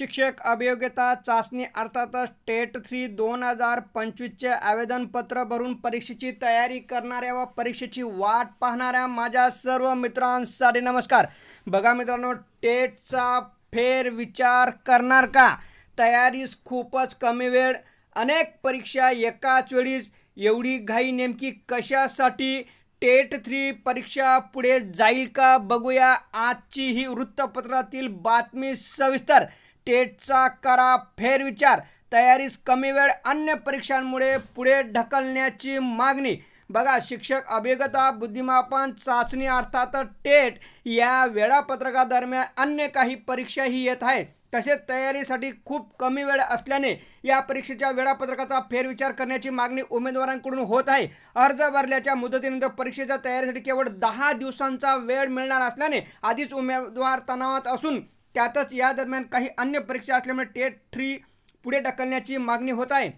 शिक्षक अभियोग्यता चाचणी अर्थातच टेट थ्री दोन हजार पंचवीसचे आवेदनपत्र भरून परीक्षेची तयारी करणाऱ्या व परीक्षेची वाट पाहणाऱ्या माझ्या सर्व मित्रांसाठी नमस्कार. बघा मित्रांनो टेटचा फेर विचार करणार का? तयारीस खूपच कमी वेळ. अनेक परीक्षा एकाच वेळीस एवढी घाई नेमकी कशासाठी? टेट थ्री परीक्षा पुढे जाईल का? बघूया आजची ही वृत्तपत्रातील बातमी सविस्तर. टेटचा करा फेरविचार. तयारीस कमी वेळ अन्य परीक्षांमुळे पुढे ढकलण्याची मागणी. बघा शिक्षक अभिगता बुद्धिमापन चाचणी अर्थात टेट या वेळापत्रकादरम्यान अन्य काही परीक्षाही येत आहेत. तसेच तयारीसाठी खूप कमी वेळ असल्याने या परीक्षेच्या वेळापत्रकाचा फेरविचार करण्याची मागणी उमेदवारांकडून होत आहे. अर्ज भरल्याच्या मुदतीनंतर परीक्षेच्या तयारीसाठी केवळ दहा दिवसांचा वेळ मिळणार असल्याने आधीच उमेदवार तणावात असून त्यातच या दरम्यान काही अन्य परीक्षा असल्यामुळे टेट थ्री पुढे ढकलण्याची मागणी होत आहे.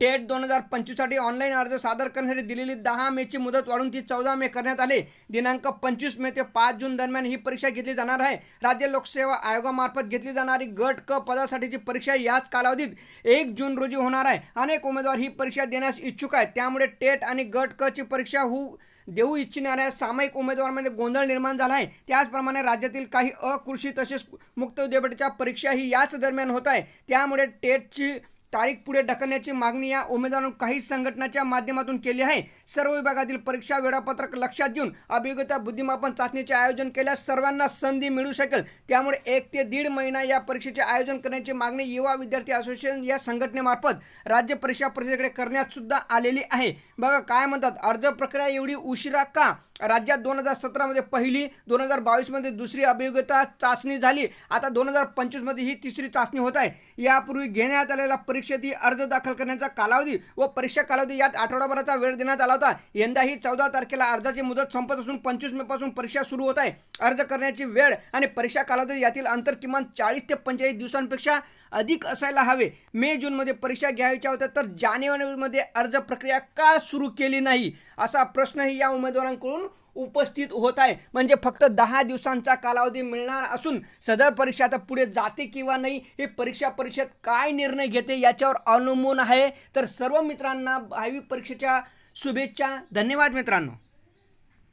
टेट दोन हजार पंचवीससाठी ऑनलाईन अर्ज सादर करण्यासाठी दिलेली दहा मेची मुदत वाढून ती चौदा मे करण्यात आली. दिनांक पंचवीस मे ते पाच जून दरम्यान ही परीक्षा घेतली जाणार आहे. राज्य लोकसेवा आयोगामार्फत घेतली जाणारी गट क पदासाठीची परीक्षा याच कालावधीत एक जून रोजी होणार आहे. अनेक उमेदवार ही परीक्षा देण्यास इच्छुक आहेत. त्यामुळे टेट आणि गट क ची परीक्षा होऊ देऊ इच्छिणाऱ्या सामायिक उमेदवारांमध्ये गोंधळ निर्माण झाला आहे. त्याचप्रमाणे राज्यातील काही अकृषी तसेच मुक्त विद्यापीठाच्या परीक्षाही याच दरम्यान होत आहे. त्यामुळे टेटची तारीख पुढे ढकलण्याची मागणी या उमेदवारांनी काही संघटनाच्या माध्यमातून केली आहे. सर्व विभागातील परीक्षा वेळापत्रक लक्षात घेऊन अभियोग्यता बुद्धिमापन चाचणीचे आयोजन केल्यास सर्वांना संधी मिळू शकेल. त्यामुळे एक ते दीड महिना या परीक्षेचे आयोजन करण्याची मागणी युवा विद्यार्थी असोसिएशन या संघटनेमार्फत राज्य परीक्षा परिषदेकडे करण्यात सुद्धा आलेली आहे. बघा काय म्हणतात? अर्ज प्रक्रिया एवढी उशिरा का? राज्यात दोन हजार सतरामध्ये पहिली दोन हजार बावीसमध्ये दुसरी अभियोग्यता चाचणी झाली. आता दोन हजार पंचवीसमध्ये ही तिसरी चाचणी होत आहे. यापूर्वी घेण्यात आलेल्या परीक्षेत ही अर्ज दाखल करण्याचा कालावधी व परीक्षा कालावधी यात आठवडाभराचा वेळ देण्यात आला होता. यंदाही चौदा तारखेला अर्जाची मुदत संपत असून पंचवीस मेपासून परीक्षा सुरू होत आहे. अर्ज करण्याची वेळ आणि परीक्षा कालावधी यातील अंतर किमान चाळीस ते पंचेचाळीस दिवसांपेक्षा अधिक असायला हवे. मे जूनमध्ये परीक्षा घ्यायच्या होत्या तर जानेवारीमध्ये अर्ज प्रक्रिया का सुरू केली नाही? असा प्रश्नही या उमेदवारांकडून उपस्थित होत आहे. म्हणजे फक्त दहा दिवसांचा कालावधी मिळणार असून सदर परीक्षा आता पुढे जाते किंवा नाही हे परीक्षा परिषद काय निर्णय घेते याच्यावर अवलंबून आहे. तर सर्व मित्रांना भावी परीक्षेच्या शुभेच्छा. धन्यवाद मित्रांनो.